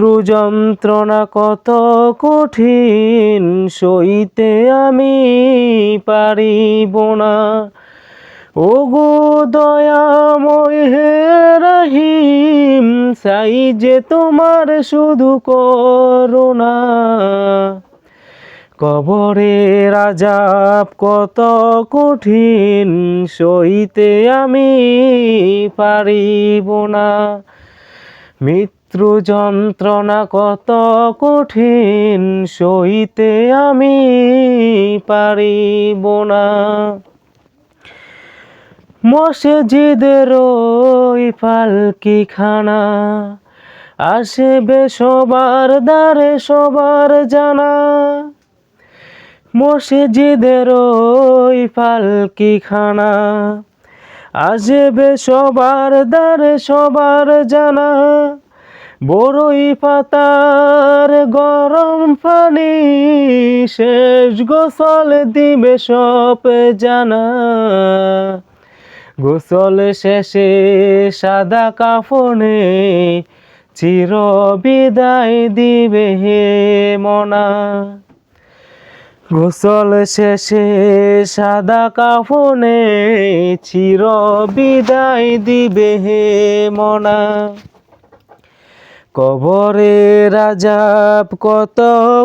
যন্ত্রণা কত কঠিন, সইতে আমি পারিব না। ও গো দয়াময় হে রহিম সাই যে তোমার শুধু করুণা। কবরে রাজাব কত কঠিন, সইতে আমি পারিব না। মৃত্যু যন্ত্রণা কত কঠিন, সইতে আমি পারিব না। মসজিদের ওই পালকি খানা আসবে সবার দ্বারে সবার জানা। মসজিদের ওই পালকি খানা আসবে সবার দ্বারে সবার জানা। বড়ই পাতার গরম পানি, শেষ গোসল দিবে সব জানা। গোসল শেষে সাদা কাফনে চির বিদায় দিবে হে মনা। গোসল শেষে সাদা কাফনে চির বিদায় দিবে হে মনা। কবরে রাজাব কত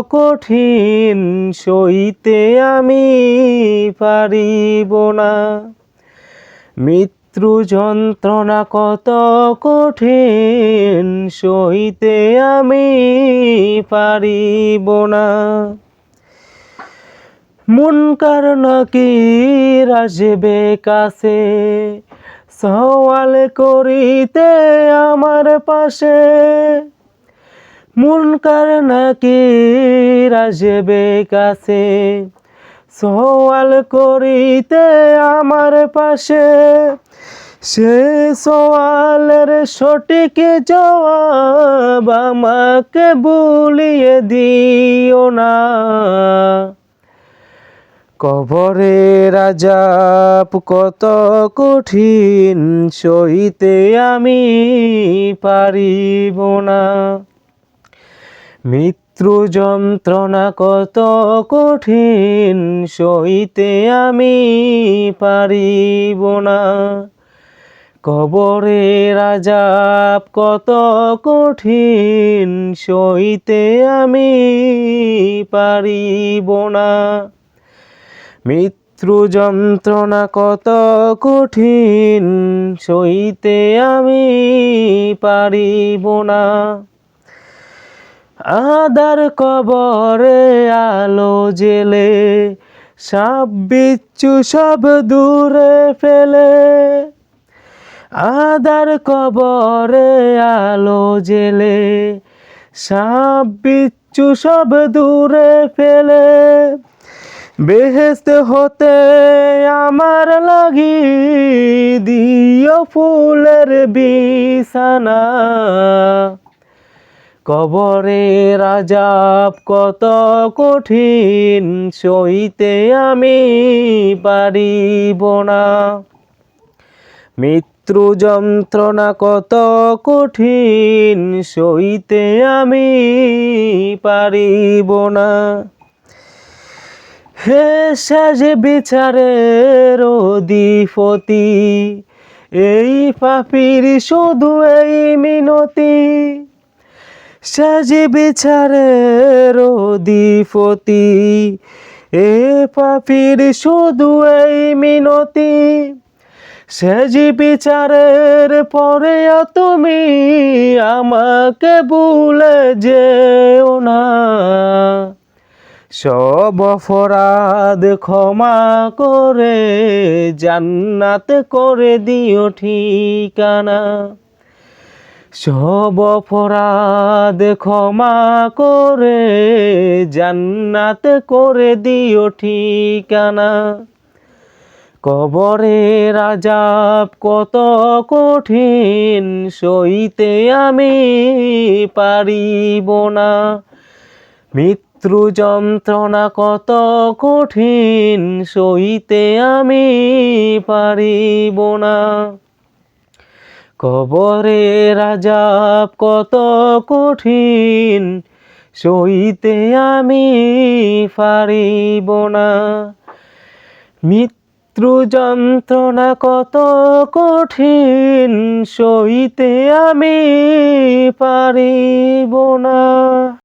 কঠিন, সইতে আমি পারিব না। মৃত্যু যন্ত্রণা কত কঠিন, সইতে আমি পারিব না। মুনকার নাকি রাজবে কাছে সওয়াল করিতে আমার পাশে। মুনকার নাকি রাজবে কাছে। সওয়াল করিতে আমার পাশে। সে সওয়ালের সঠিক জবাব আমাকে বলিয়ে দিও না। কবরে রাজাপ কত কঠিন, সইতে আমি পারিব না। মৃত্যু যন্ত্রণা কত কঠিন, সইতে আমি পারিব না। কবরে রাজাব কত কঠিন, সইতে আমি পারিব না। মৃত্যু যন্ত্রণা কত কঠিন, সইতে আমি পারিব না। আদার কবরে আলো জেলে, সাপ বিচ্ছু সব দূরে ফেলে। আদার কবরে আলো জেলে, সাপ বিচ্ছু সব দূরে ফেলে। বেহেস্ত হতে আমার লাগি দিও ফুলের বিছানা। কবরে রাজাব কত কঠিন, সইতে আমি পারিব না। মৃত্যু যন্ত্রণা কত কঠিন, সইতে আমি পারিব না। হে সাজ বিচারের অধিপতি, এই পাপির শুধু এই মিনতি। সাজি বিচারের অধিপতি, এ পাপির শুধু এই মিনতি। সেজি বিচারের পরে তুমি আমাকে ভুলে যেও না। সব অপরাধ ক্ষমা করে জান্নাত করে দিও ঠিকানা। সব অপরাধ ক্ষমা করে জান্নাত করে দিও ঠিকানা। কবরে রাজাব কত কঠিন, সইতে আমি পারিব না। মৃত্যু যন্ত্রণা কত কঠিন, সইতে আমি পারিব না। কবরে রাজাব কত কঠিন, সইতে আমি পারিব না। মৃত্যু যন্ত্রণা কত কঠিন, সইতে আমি পারিব না।